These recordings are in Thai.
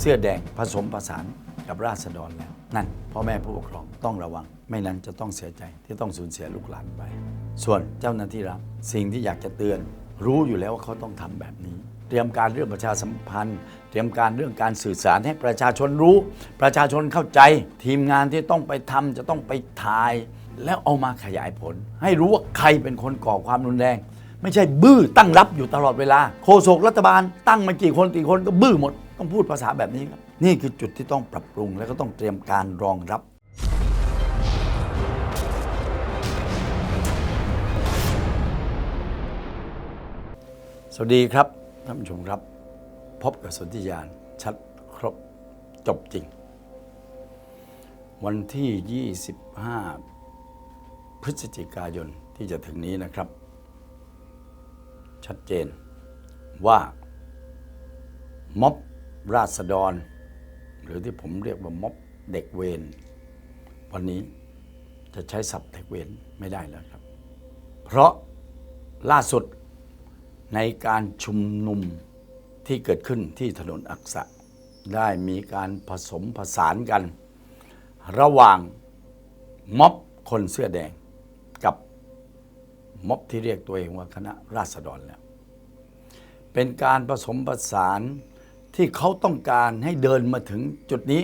เสื้อแดงผสมผสานกับราษฎรแล้ว นั่นพ่อแม่ผู้ปกครองต้องระวัง ไม่นั้นจะต้องเสียใจที่ต้องสูญเสียลูกหลานไป ส่วนเจ้าหน้าที่รัฐสิ่งที่อยากจะเตือน รู้อยู่แล้วว่าเขาต้องทำแบบนี้ เตรียมการเรื่องประชาสัมพันธ์ เตรียมการเรื่องการสื่อสารให้ประชาชนรู้ ประชาชนเข้าใจ ทีมงานที่ต้องไปทำจะต้องไปถ่าย แล้วเอามาขยายผล ให้รู้ว่าใครเป็นคนก่อความรุนแรงไม่ใช่บื้อตั้งรับอยู่ตลอดเวลา โฆษกรัฐบาลตั้งมากี่คนกี่คนก็บื้อหมด ต้องพูดภาษาแบบนี้ครับนี่คือจุดที่ต้องปรับปรุง แล้วก็ต้องเตรียมการรองรับ สวัสดีครับท่านผู้ชมครับ พบกับสนธิยานชัดครบจบจริง วันที่ 25 พฤศจิกายนที่จะถึงนี้นะครับ ชัดเจนว่าม็อบ ราษฎร หรือที่ผมเรียกว่าม็อบเด็กเวรวันนี้จะใช้ศัพท์เด็กเวรไม่ได้แล้วครับ เพราะล่าสุดในการชุมนุมที่เกิดขึ้นที่ถนนอักษะ ได้มีการผสมผสานกัน ระหว่างม็อบคนเสื้อแดงกับม็อบที่เรียกตัวเองว่าคณะราษฎรแล้ว เป็นการผสมผสาน ที่เขาต้องการให้เดินมาถึงจุดนี้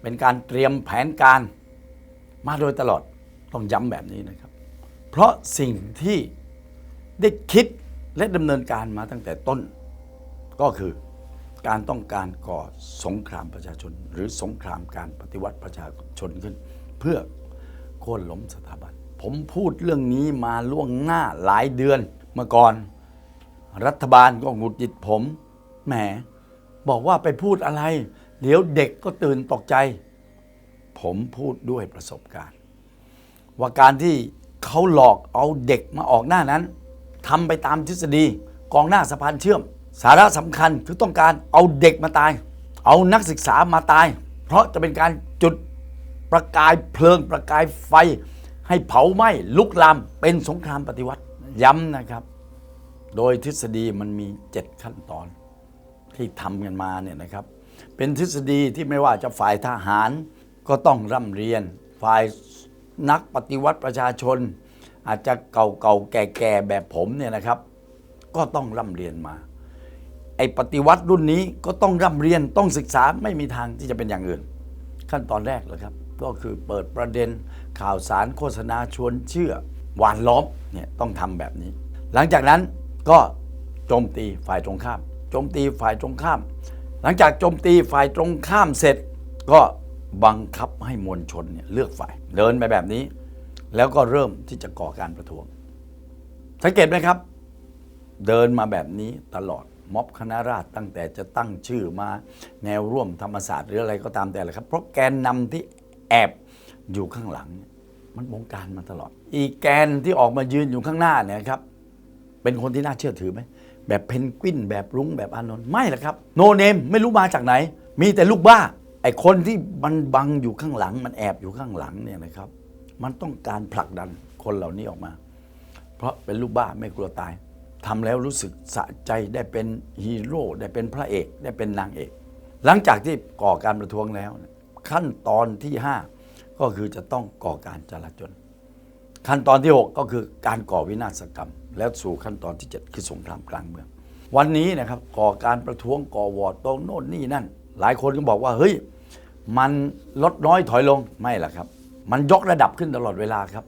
เป็นการเตรียมแผนการมาโดยตลอดต้องย้ำแบบนี้นะครับ เพราะสิ่งที่ได้คิดและดำเนินการมาตั้งแต่ต้น ก็คือการต้องการก่อสงครามประชาชน หรือสงครามการปฏิวัติประชาชนขึ้น เพื่อโค่นล้มสถาบัน ผมพูดเรื่องนี้มาล่วงหน้าหลายเดือนเมื่อก่อน รัฐบาลก็หงุดหงิดผม แหม บอกว่าไปพูดอะไร เดี๋ยวเด็กก็ตื่นตกใจ ผมพูดด้วยประสบการณ์ ว่าการที่เขาหลอกเอาเด็กมาออกหน้านั้นทำไปตามทฤษฎีกองหน้าสะพานเชื่อม สาระสำคัญคือต้องการเอาเด็กมาตาย เอานักศึกษามาตาย เพราะจะเป็นการจุดประกายเพลิงประกายไฟ ให้เผาไหม้ลุกลามเป็นสงครามปฏิวัติ ย้ำนะครับ โดยทฤษฎีมันมี 7 ขั้นตอน ที่ทำกันมาเนี่ยนะครับ เป็นทฤษฎีที่ไม่ว่าจะฝ่ายทหารก็ต้องร่ำเรียน ฝ่ายนักปฏิวัติประชาชน อาจจะเก่าๆแก่ๆแบบผมเนี่ยนะครับ ก็ต้องร่ำเรียนมา ไอ้ปฏิวัติรุ่นนี้ก็ต้องร่ำเรียนต้องศึกษาไม่มีทางที่จะเป็นอย่างอื่น ขั้นตอนแรกเลยครับ ก็คือเปิดประเด็นข่าวสารโฆษณาชวนเชื่อหวานล้อมเนี่ยต้องทำแบบนี้ หลังจากนั้นก็โจมตีฝ่ายตรงข้าม โจมตีฝ่ายตรงข้าม หลังจากโจมตีฝ่ายตรงข้ามเสร็จ ก็บังคับให้มวลชนเนี่ยเลือกฝ่าย เดินไปแบบนี้ แล้วก็เริ่มที่จะก่อการประท้วง สังเกตไหมครับ เดินมาแบบนี้ตลอดม็อบคณะราษฎรตั้งแต่จะตั้งชื่อมาแนวร่วมธรรมศาสตร์หรืออะไรก็ตามแต่แหละครับ เพราะแกนนำที่แอบอยู่ข้างหลัง มันบงการมาตลอด อีกแกนที่ออกมายืนอยู่ข้างหน้าเนี่ยครับ เป็นคนที่น่าเชื่อถือไหม แบบเพนกวิน แบบรุ้งแบบอานนท์ไม่หรอกครับ โนเนมไม่รู้มาจากไหน มีแต่ลูกบ้า ไอ้คนที่มันบังอยู่ข้างหลัง มันแอบอยู่ข้างหลังเนี่ยนะครับ มันต้องการผลักดันคนเหล่านี้ออกมา เพราะเป็นลูกบ้าไม่กลัวตายทำแล้วรู้สึกสะใจได้เป็นฮีโร่ได้เป็นพระเอกได้เป็นนางเอก หลังจากที่ก่อการประท้วงแล้ว ขั้นตอนที่ 5 ก็คือจะต้องก่อการจลาจลขั้นตอนที่ 6 ก็คือการก่อวินาศกรรม แล้วสู่ขั้นตอนที่ 7 คือสงครามกลางเมือง วันนี้นะครับก่อการประท้วงก่อวอร์ดตรงโน่นนี่นั่น หลายคนก็บอกว่าเฮ้ยมันลดน้อยถอยลงไม่ล่ะครับ มันยกระดับขึ้นตลอดเวลาครับ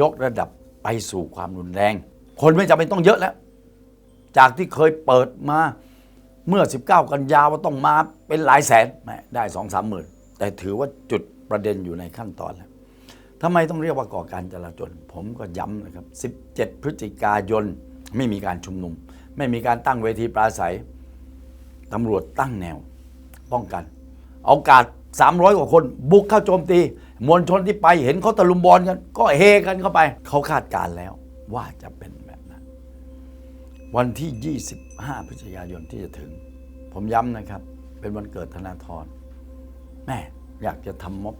ยกระดับไปสู่ความรุนแรง คนไม่จำเป็นต้องเยอะแล้ว จากที่เคยเปิดมาเมื่อ 19 กันยาว่าต้องมาเป็นหลายแสนแมได้สองสามหมื่นแต่ถือว่าจุดประเด็นอยู่ในขั้นตอนแล้ว ทำไมต้องเรียกว่าก่อการจลาจลผมก็ย้ำนะครับ 17 พฤศจิกายนไม่มีการชุมนุม ไม่มีการตั้งเวทีปราศัยตำรวจตั้งแนว ป้องกัน เอากาด300 กว่าคน บุกเข้าโจมตี มวลชนที่ไปเห็นเขาตะลุมบอลกัน ก็เฮกันเข้าไป เขาคาดการแล้วว่าจะเป็นแบบนั้น วันที่ 25 พฤศจิกายนที่จะถึง ผมย้ำนะครับ เป็นวันเกิดธนาธรแม่อยากจะทำม็อบ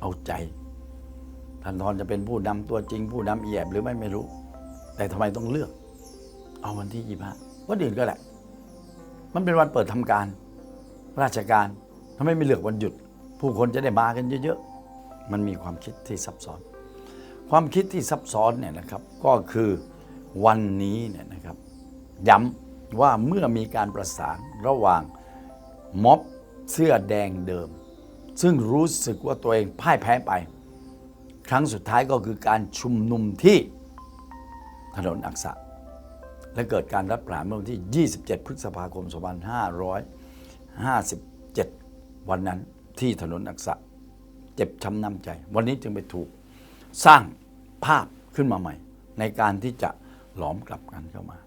เอาใจ ธนาธรจะเป็นผู้นำตัวจริง ผู้นำเอียบหรือไม่ไม่รู้ แต่ทำไมต้องเลือก เอาวันที่25วันอื่นก็แหละ มันเป็นวันเปิดทำการ ราชการทำไมไม่เลือกวันหยุด ผู้คนจะได้มากันเยอะๆ มันมีความคิดที่ซับซ้อน ความคิดที่ซับซ้อนเนี่ยนะครับ ก็คือวันนี้เนี่ยนะครับ ย้ำว่าเมื่อมีการประสานระหว่างม็อบเสื้อแดงเดิม ซึ่งรู้สึกว่าตัวเองพ่ายแพ้ไป ครั้งสุดท้ายก็คือการชุมนุมที่ถนนอักษะ และเกิดการรัฐประหารเมื่อวันที่ 27 พฤษภาคม 2557 วันนั้นที่ถนนอักษะ เจ็บช้ำน้ำใจ วันนี้จึงไปถูกสร้างภาพขึ้นมาใหม่ ในการที่จะหลอมกลับกันเข้ามา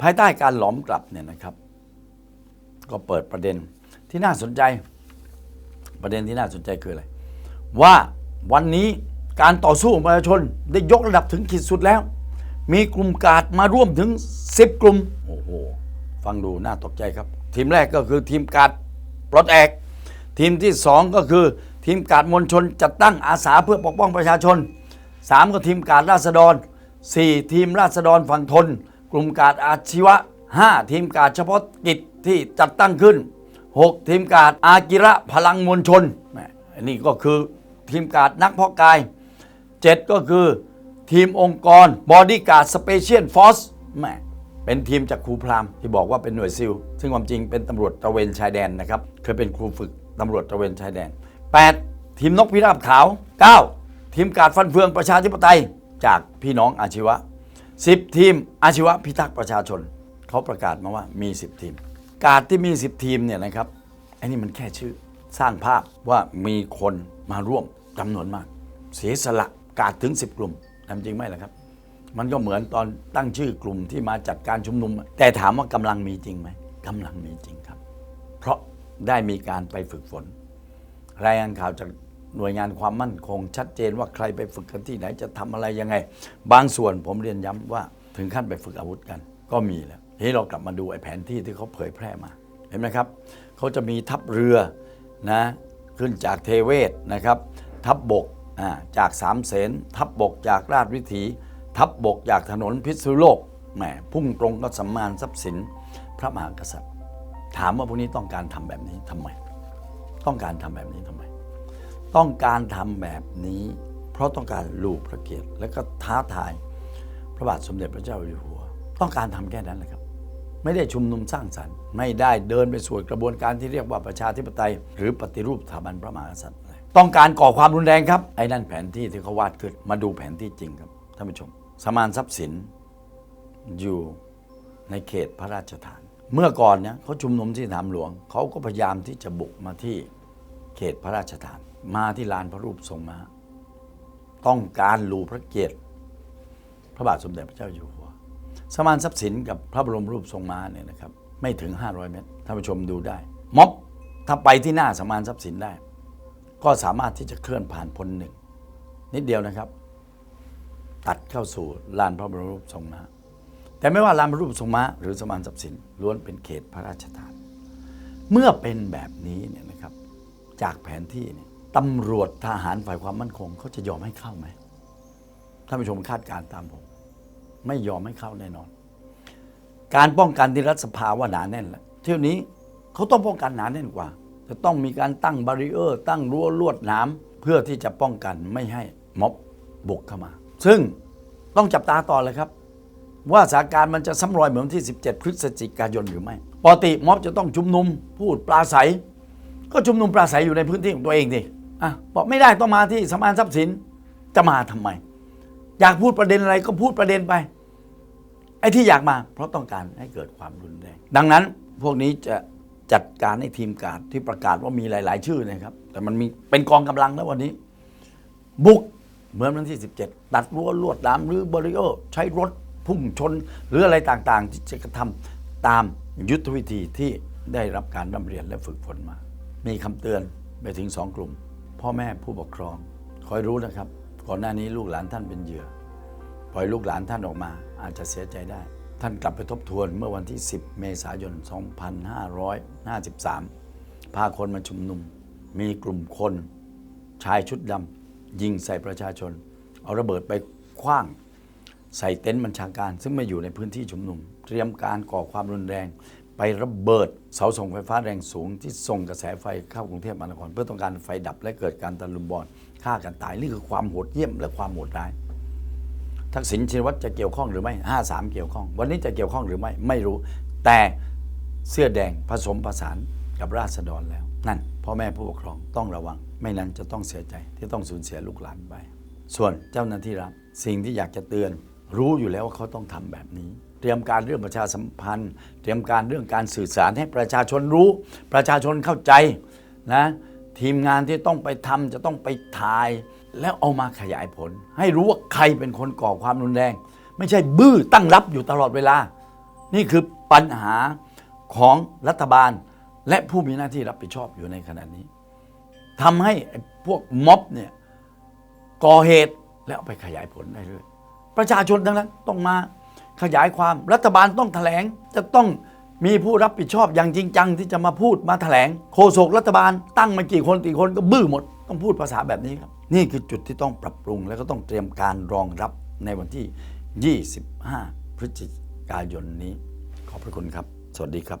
ภายใต้การหลอมกลับเนี่ยนะครับ ก็เปิดประเด็นที่น่าสนใจ ประเด็นที่น่าสนใจคืออะไร ว่าวันนี้ การต่อสู้ของประชาชนได้ยกระดับถึงขีดสุดแล้ว มีกลุ่มกาดมาร่วมถึง 10 กลุ่ม โอ้โห ฟังดูน่าตกใจครับ ทีมแรกก็คือทีมกาดปลดแอก ทีมที่สองก็คือทีมกาดมวลชนจัดตั้งอาสาเพื่อปกป้องประชาชนสามก็ทีมกาดราษฎรสี่ทีมราษฎรฝั่งทน กลุ่มกาดอาชีวะห้าทีมกาดเฉพาะกิจที่จัดตั้งขึ้นหกทีมกาดอากิระพลังมวลชนนนี้ก็คือทีมกาดนักเพาะกาย เจ็ดก็คือทีมองค์กรบอดี้การ์ดสเปเชียลฟอร์สแหมเป็นทีมจากครูพรามที่บอกว่าเป็นหน่วยซิล ซึ่งความจริงเป็นตำรวจตระเวนชายแดนนะครับ เคยเป็นครูฝึกตำรวจตระเวนชายแดน 8. ทีมนกพิราบขาว 9. ทีมการดฟันเฟืองประชาธิปไตยจากพี่น้องอาชีวะ 10 ทีมอาชีวะพิทักษ์ประชาชน เขาประกาศมาว่ามี 10 ทีม การดที่มี 10 ทีมเนี่ยนะครับไอ้นี่มันแค่ชื่อสร้างภาพว่ามีคนมาร่วมจำนวนมาก เสียสละ กาดถึง 10 กลุ่มทำจริงไหมล่ะครับ มันก็เหมือนตอนตั้งชื่อกลุ่มที่มาจัดการชุมนุม แต่ถามว่ากำลังมีจริงไหมกำลังมีจริงครับ เพราะได้มีการไปฝึกฝน รายงานข่าวจากหน่วยงานความมั่นคง ชัดเจนว่าใครไปฝึกกันที่ไหนจะทำอะไรยังไง บางส่วนผมเรียนย้ำว่าถึงขั้นไปฝึกอาวุธกัน ก็มีแล้วทีนี้เรากลับมาดูไอ้แผนที่ที่เขาเผยแพร่มาเห็นไหมครับเขาจะมีทัพเรือนะขึ้นจากเทเวศนะครับ ทัพบบก จากสามเสนทับบกจากราชวิถี ทับบกจากถนนพิษณุโลกแหมพุ่งตรงก็สัมมานทรัพย์สินพระมหากษัตริย์ ถามว่าพวกนี้ต้องการทำแบบนี้ทำไม ต้องการทำแบบนี้ทำไม ต้องการทำแบบนี้ เพราะต้องการลูกพระเกียรติและก็ท้าทายพระบาทสมเด็จพระเจ้าอยู่หัว ต้องการทำแค่นั้นแหละครับ ไม่ได้ชุมนุมสร้างสรรค์ ไม่ได้เดินไปสู่กระบวนการที่เรียกว่าประชาธิปไตย หรือปฏิรูปสถาบันพระมหากษัตริย์ ต้องการก่อความรุนแรงครับ ไอ้นั่นแผนที่ที่เขาวาดขึ้น มาดูแผนที่จริงครับท่านผู้ชม สมานทรัพย์สินอยู่ในเขตพระราชฐาน เมื่อก่อนเนี่ยเขาชุมนุมที่สนามหลวง เขาก็พยายามที่จะบุกมาที่เขตพระราชฐาน มาที่ลานพระรูปทรงม้าต้องการลูพระเกียรติ พระบาทสมเด็จพระเจ้าอยู่หัว สมานทรัพย์สินกับพระบรมรูปทรงม้าเนี่ยนะครับ ไม่ถึง 500 เมตรท่านผู้ชมดูได้ม็อบถ้าไปที่หน้าสมานทรัพย์สินได้ ก็สามารถที่จะเคลื่อนผ่านพลหนึ่ง นิดเดียวนะครับ ตัดเข้าสู่ลานพระบรมรูปทรงม้าแต่ไม่ว่าลานพระรูปทรงม้าหรือสมานทรัพย์สินล้วนเป็นเขตพระราชทาน เมื่อเป็นแบบนี้เนี่ยนะครับ จากแผนที่เนี่ยตำรวจทหารฝ่ายความมั่นคงเขาจะยอมให้เข้าไหมท่านผู้ชมคาดการตามผม ไม่ยอมให้เข้าแน่นอน การป้องกันที่รัฐสภาว่าหนาแน่นแหละเที่ยวนี้เขาต้องป้องกันหนาแน่นกว่า จะต้องมีการตั้งบาริเออร์ ตั้งรั้วลวดหนามเพื่อที่จะป้องกันไม่ให้ม็อบบุกเข้ามา ซึ่งต้องจับตาต่อเลยครับ ว่าสถานการณ์มันจะซ้ำรอยเหมือนที่ 17 พฤศจิกายนหรือไม่ปกติม็อบจะต้องชุมนุมพูดปราศัย ก็ชุมนุมปราศัยอยู่ในพื้นที่ของตัวเองดิอะบอกไม่ได้ต้องมาที่สมานทรัพย์สินจะมาทำไม อยากพูดประเด็นอะไรก็พูดประเด็นไปไอ้ที่อยากมา เพราะต้องการให้เกิดความรุนแรง ดังนั้นพวกนี้จะ จัดการให้ทีมการที่ประกาศว่ามีหลาย ๆ ชื่อนะครับ แต่มันมีเป็นกองกำลังแล้ววันนี้ บุกเหมือนวันที่ 17 ตัดรั้วลวดหนามหรือบริเอใช้รถพุ่งชน หรืออะไรต่าง ๆ ที่จะกระทำตามยุทธวิธีที่ได้รับการร่ำเรียนและฝึกฝนมา มีคำเตือนไปถึงสองกลุ่ม พ่อแม่ผู้ปกครอง คอยรู้นะครับ ก่อนหน้านี้ลูกหลานท่านเป็นเหยื่อ ปล่อยลูกหลานท่านออกมา อาจจะเสียใจได้ ท่านกลับไปทบทวนเมื่อวันที่ 10 เมษายน 2553 พาคนมาชุมนุม มีกลุ่มคนชายชุดดำยิงใส่ประชาชน เอาระเบิดไปคว้าง ใส่เต็นท์บัญชาการ ซึ่งไม่อยู่ในพื้นที่ชุมนุม เตรียมการก่อความรุนแรง ไประเบิดเสาส่งไฟฟ้าแรงสูงที่ส่งกระแสไฟเข้ากรุงเทพมหานครเพื่อต้องการไฟดับและเกิดการตะลุมบอลฆ่ากันตายนี่คือความโหดเยี่ยมและความโหดร้าย ทักษิณชินวัตรจะเกี่ยวข้องหรือไม่ห้าสามเกี่ยวข้อง วันนี้จะเกี่ยวข้องหรือไม่ ไม่รู้ แต่เสื้อแดงผสมผสานกับราษฎรแล้ว นั่นพ่อแม่ผู้ปกครองต้องระวัง ไม่นั้นจะต้องเสียใจที่ต้องสูญเสียลูกหลานไป ส่วนเจ้าหน้าที่รัฐสิ่งที่อยากจะเตือน รู้อยู่แล้วว่าเขาต้องทำแบบนี้ เตรียมการเรื่องประชาสัมพันธ์ เตรียมการเรื่องการสื่อสารให้ประชาชนรู้ ประชาชนเข้าใจนะทีมงานที่ต้องไปทำจะต้องไปถ่าย แล้วเอามาขยายผล ให้รู้ว่าใครเป็นคนก่อความรุนแรง ไม่ใช่บื้อตั้งรับอยู่ตลอดเวลา นี่คือปัญหาของรัฐบาลและผู้มีหน้าที่รับผิดชอบอยู่ในขณะนี้ทำให้พวกม็อบเนี่ยก่อเหตุแล้วไปขยายผลได้เรื่อยประชาชนทั้งนั้นต้องมาขยายความรัฐบาลต้องแถลงจะต้องมีผู้รับผิดชอบอย่างจริงจังที่จะมาพูดมาแถลง โฆษกรัฐบาลตั้งมากี่คนกี่คนก็บื้อหมด ต้องพูดภาษาแบบนี้ครับ นี่คือจุดที่ต้องปรับปรุง และก็ต้องเตรียมการรองรับในวันที่ 25 พฤศจิกายนนี้ ขอบพระคุณครับ สวัสดีครับ